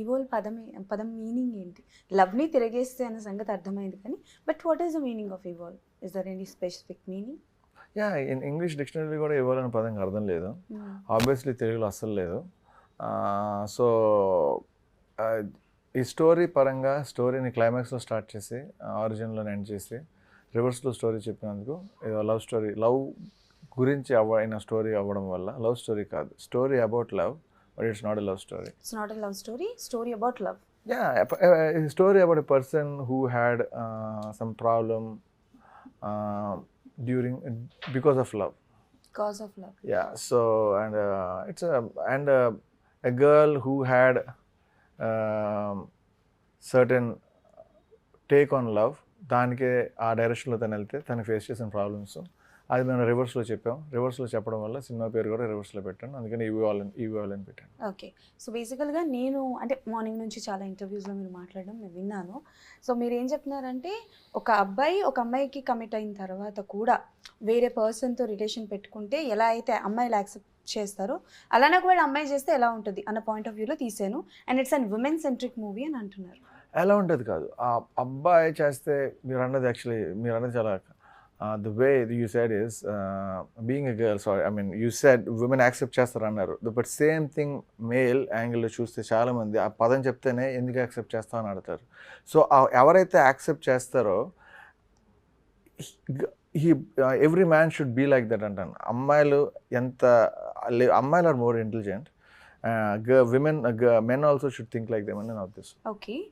ఇవోల్ పదం పదం మీనింగ్ ఏంటి? లవ్ని తిరగేస్తే అన్న సంగతి అర్థమైంది కానీ but what is the meaning of ఇవాల్ is there any specific meaning yeah English dictionary కూడా ఇవ్వాలనే పదంకి అర్థం లేదు. ఆబ్వియస్లీ తెలుగులో అస్సలు లేదు. సో ఈ స్టోరీ పరంగా స్టోరీని క్లైమాక్స్లో స్టార్ట్ చేసి ఆరిజిన్లో ఎండ్ చేసి రివర్స్లో స్టోరీ చెప్పినందుకు లవ్ స్టోరీ లవ్ గురించి అవ్వ అయిన స్టోరీ అవ్వడం వల్ల లవ్ స్టోరీ కాదు story about love but it's not a love story it's not a love story story about love yeah a story about a person who had uh, some problem uh, during because of love cause of love yeah so and uh, it's a and uh, a girl who had um, certain take on love దానికే ఆ డైరెక్షన్లో తను వెళ్తే తను face చేసిన problems అది మేము రివర్స్లో చెప్పాం. రివర్స్లో చెప్పడం వల్ల సినిమా పేరు కూడా రివర్స్లో పెట్టాను. అందుకని ఈవీ వాళ్ళని ఈవీ వాళ్ళని పెట్టాను. ఓకే. సో బేసికల్గా నేను అంటే మార్నింగ్ నుంచి చాలా ఇంటర్వ్యూస్లో మీరు మాట్లాడడం నేను విన్నాను. సో మీరు ఏం చెప్తున్నారంటే ఒక అబ్బాయి ఒక అమ్మాయికి కమిట్ అయిన తర్వాత కూడా వేరే పర్సన్తో రిలేషన్ పెట్టుకుంటే ఎలా అయితే అమ్మాయిలు యాక్సెప్ట్ చేస్తారో అలానే ఒకవేళ అమ్మాయి చేస్తే ఎలా ఉంటుంది అన్న పాయింట్ ఆఫ్ వ్యూలో తీసాను and it's an women centric movie అని అంటున్నారు. ఎలా ఉంటుంది కాదు. ఆ అబ్బాయి చేస్తే మీరు అన్నది యాక్చువల్లీ మీరు అన్నది చాలా the way you said is being a girl sorry I mean you said women accept చేస్తారన్నారు. But same thing male యాంగిల్లో చూస్తే చాలామంది ఆ పదం చెప్తేనే ఎందుకు యాక్సెప్ట్ చేస్తా అని అడతారు సో ఎవరైతే యాక్సెప్ట్ చేస్తారో he every man should be like that అంటాను. అమ్మాయిలు ఎంత అమ్మాయిలు are more intelligent women men also should think like them అని నా ఉద్దేశం ఓకే